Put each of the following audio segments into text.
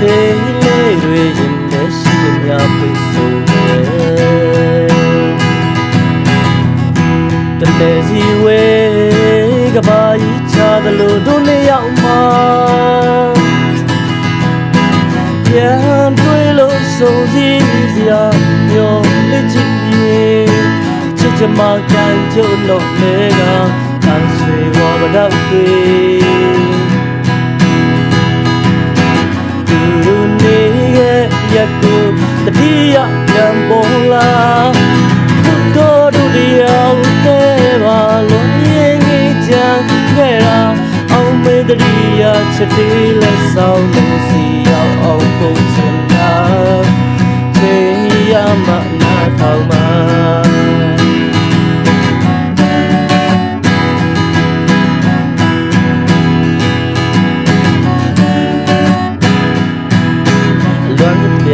စဉ်တေးလေးတွေရင်ထဲရှိသမျှပိတ်ဆို့မယ်တလဲစီဝဲကဘာကြီးချသလိုတို့နှစ်ယောက်မှာပြန်တွေ့လို့ဆုံးစည်းစရာမျောလက်ချစ်ရင်ချစ်ချမကန်ကြလို့လေကတန်ဆွေဝါမတော့တွေသူ က်ကိုတတိယပြန်ပေါ်လာသူတို့တို့တရားတဲ့ပါလို့ရင်ကြီးချမ်းခဲ့တာအောင်မေတ္တရာချက်တေးလက်ဆောင်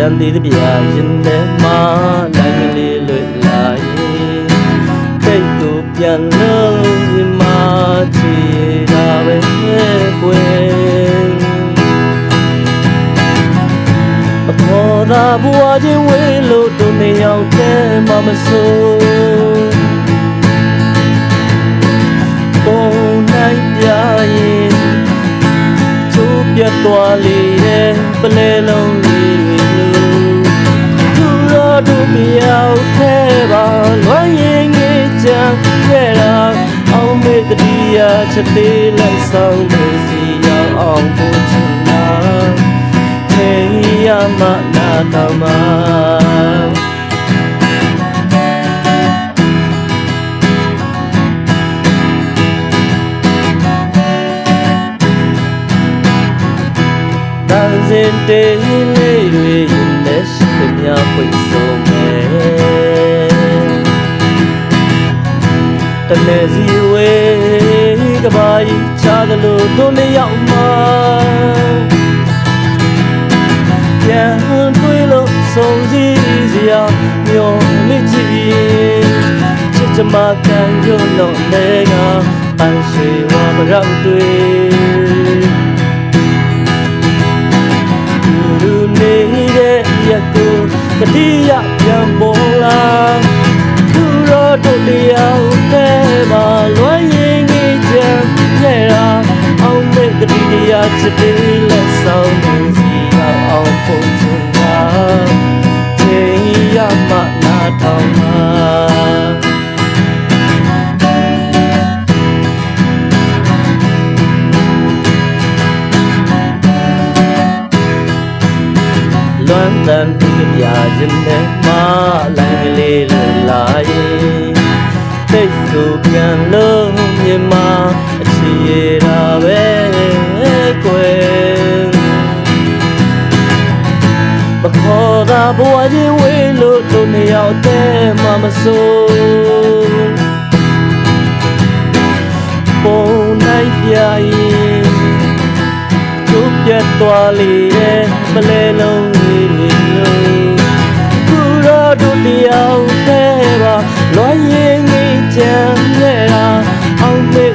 န်သေးတဲ့ပြာရင်ထဲမှာနိုင်ကလေးလွတ်လာရင်တိတ်ကိုပြန်လို့ဒီမှာချီတာပဲကွယ်မခေါ်တာဘွားချင်းဝေးလို့တို့နေရောက်တဲ့မမဆိုးပုံနိုင်ပြရင်ချိုးပြတ်သွားလေတဲ့ပလဲလုံးလေးတွေလို့သူ တော်တို့မရောက်သေးပါလွမ်းရင်ငေးချမ်းခဲ့တာအောင်မေတ္တရာချက်သေးလိုက်ဆောင်လို့စီရောက်အောင်ဖို့ချင်တာချိန်ရမနာတော်မှာတန်စင်တေးလေးတွေရင်လက်ရှိသ မျှပိတ်ဆို့မယ်တလဲစီဝဲကဘာကြီးချားတယ်လို့တို့နှစ်ယောက်မှပြန်တွေ့လို့ဆုံးစည်းစရာမျောလေးချစ်ချစ်ချမကန်ရုံတော့လေကပန်းရှိဝါမရောက်တွေ့ တန်ပြပြခြင်းနဲ့မလိုင်းကလေးလွတ်လာရင်တိတ်ကိုပြန်လို့မြင်မအချီရတာပဲကွယ်မခေါ်တာဘဝချင်းဝေးလို့တို့နှစ်ယောက်တည်းမှမစိုးပုံနိုင်ပြရင်ကျုပ်ပြတ်သွားလေရဲ့မလဲလုံးလေးတွေလို့